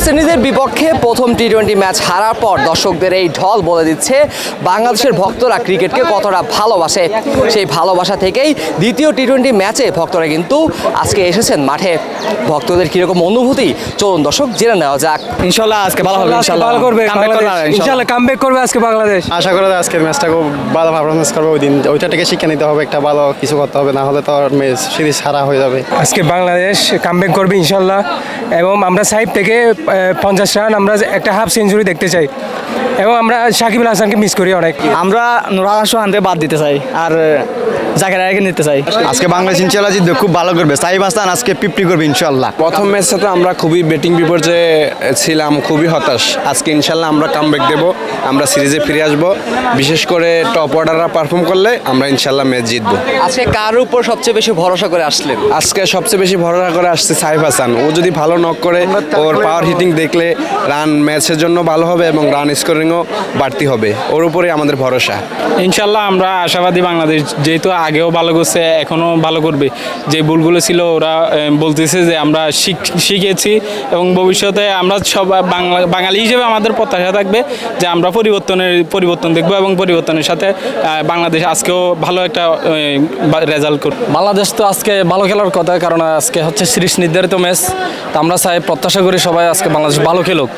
West ইন্ডিজের বিপক্ষে প্রথম টি টোয়েন্টি ম্যাচ হারার পর দর্শকদের এই ঢল বলে দিচ্ছে বাংলাদেশের ভক্তরা ক্রিকেটকে কতটা ভালোবাসে। সেই ভালোবাসা থেকেই দ্বিতীয় টি টোয়েন্টি ম্যাচে ভক্তরা কিন্তু আজকে এসেছেন মাঠে। ভক্তদের কীরকম অনুভূতি? চলুন দর্শক জেনে নেওয়া যাক। ইনশাল্লাহ আজকে ভালো হবে ভালো করবে ইনশাল্লাহ কামব্যাক করবে আজকে বাংলাদেশ। আশা করি আজকের ম্যাচটা খুব ভালো পারফরমেন্স করবে ওই দিন ওইটা থেকে শিক্ষা নিতে হবে একটা ভালো কিছু করতে হবে না হলে তো ম্যাচ সিরিজ সারা হয়ে যাবে। আজকে বাংলাদেশ কামব্যাক করবে ইনশাল্লাহ এবং আমরা সাইড থেকে পঞ্চাশ রান, আমরা একটা হাফ সেঞ্চুরি দেখতে চাই। এবং আমরা সাকিব আল হাসানকে মিস করি অনেক। আমরা নুরাল হাসান বাদ দিতে চাই, আর জাকের আগে নিতে চাই। আজকে বাংলাদেশ ইনশাল্লাহ জিতবে খুব ভালো করবে। সাইব হাসান আজকে ফিফটি করবে ইনশাল্লাহ। প্রথম ম্যাচে তো আমরা খুবই ব্যাটিং বিপর্যয়ে ছিলাম খুবই হতাশ। আজকে ইনশাল্লাহ আমরা কামব্যাক দেব আমরা সিরিজে ফিরে আসব। বিশেষ করে টপ অর্ডাররা পারফর্ম করলে আমরা ইনশাল্লাহ ম্যাচ জিতবো। আজকে কার উপর সবচেয়ে বেশি ভরসা করে আসলেন? আজকে সবচেয়ে বেশি ভরসা করে আসছে সাইফ হাসান। ও যদি ভালো নক করে ওর পাওয়ার হিটিং দেখলে রান ম্যাচের জন্য ভালো হবে এবং রান স্কোরিংও বাড়তি হবে। ওর উপরেই আমাদের ভরসা। ইনশাল্লাহ আমরা আশাবাদী বাংলাদেশ যেহেতু আগেও ভালো করছে এখনও ভালো করবে। যে ভুলগুলো ছিল ওরা বলতেছে যে আমরা শিখ- শিখেছি এবং ভবিষ্যতে আমরা সব বাংলা বাঙালি হিসেবে আমাদের প্রত্যাশা থাকবে যে আমরা পরিবর্তনের পরিবর্তন দেখব এবং পরিবর্তনের সাথে বাংলাদেশ আজকেও ভালো একটা রেজাল্ট করবে। বাংলাদেশ তো আজকে ভালো খেলার কথা কারণ আজকে হচ্ছে সিরিজ নির্ধারিত ম্যাচ। তো আমরা চাই প্রত্যাশা করি সবাই আজকে বাংলাদেশ ভালো খেলুক।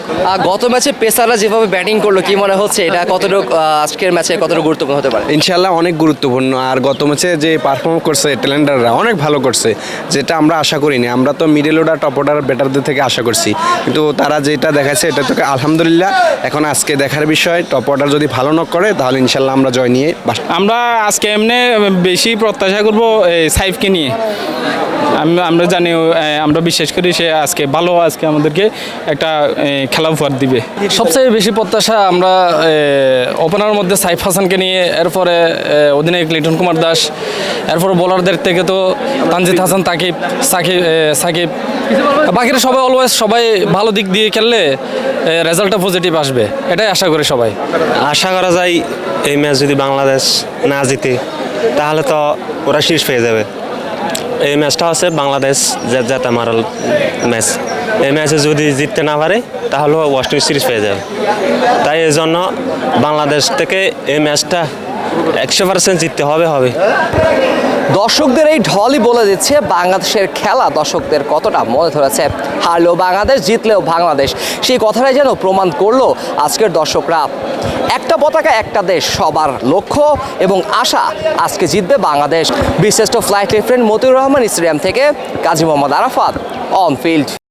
গত ম্যাচে পেসাররা যেভাবে ব্যাটিং করল কি মনে হচ্ছে? এটা কতটুকু আজকের ম্যাচে কতটুকু গুরুত্বপূর্ণ হতে পারে? ইনশাল্লাহ অনেক গুরুত্বপূর্ণ আর গত ম্যাচে যে পারফর্ম করছে টেলেন্ডাররা অনেক ভালো করছে, যেটা আমরা আশা করিনি। আমরা তো মিডল অর্ডার টপ অর্ডার ব্যাটারদের থেকে আশা করছি। কিন্তু তারা যেটা দেখাচ্ছে এটা তো আলহামদুলিল্লাহ, এখন আজকে দেখার বিষয় টপ অর্ডার যদি ভালো নক করে, তাহলে ইনশাল্লাহ আমরা জয় নিয়ে আমরা আজকে এমনি বেশি প্রত্যাশা করব সাইফকে নিয়ে। আমরা জানি আমরা বিশ্বাস করি সে আজকে ভালো, আজকে আমাদেরকে একটা খেলা উপহার দিবে। সবচেয়ে বেশি প্রত্যাশা আমরা ওপেনারের মধ্যে সাইফ হাসানকে নিয়ে, এরপরে অধিনায়ক লিটন কুমার দাস, এরপরে বোলারদের থেকে তো তানজিদ হাসান তাকিব সাকিব সাকিব। বাকিরা সবাই অলওয়েজ সবাই ভালো দিক দিয়ে খেললে রেজাল্টটা পজিটিভ আসবে। এটাই আশা করি সবাই। আশা করা যায় এই ম্যাচ যদি বাংলাদেশ না জিতে, তাহলে তো ওরা শীর্ষ পেয়ে যাবে। এই ম্যাচটা আছে বাংলাদেশ জেত জেতা মারাল ম্যাচ। এই ম্যাচে যদি জিততে না পারে, তাহলে ওয়েস্ট ইন্ডিজ সিরিজ পেয়ে যাবে। তাই এই জন্য বাংলাদেশ থেকে এই ম্যাচটা একশো পার্সেন্ট জিততে হবে হবে। দর্শকদের এই ঢলই বলে দিচ্ছে বাংলাদেশের খেলা। দর্শকদের কতটা মনে ধরেছে? হারলেও বাংলাদেশ, জিতলেও বাংলাদেশ। সেই কথাটাই যেন প্রমাণ করল আজকের দর্শকরা। একটা পতাকা, একটা দেশ, সবার লক্ষ্য এবং আশা। আজকে জিতবে বাংলাদেশ। বিশিষ্ট ফ্লাইট রেফারেন্ট মতিউর রহমান স্টেডিয়াম থেকে কাজী মোহাম্মদ আরাফাত অন ফিল্ড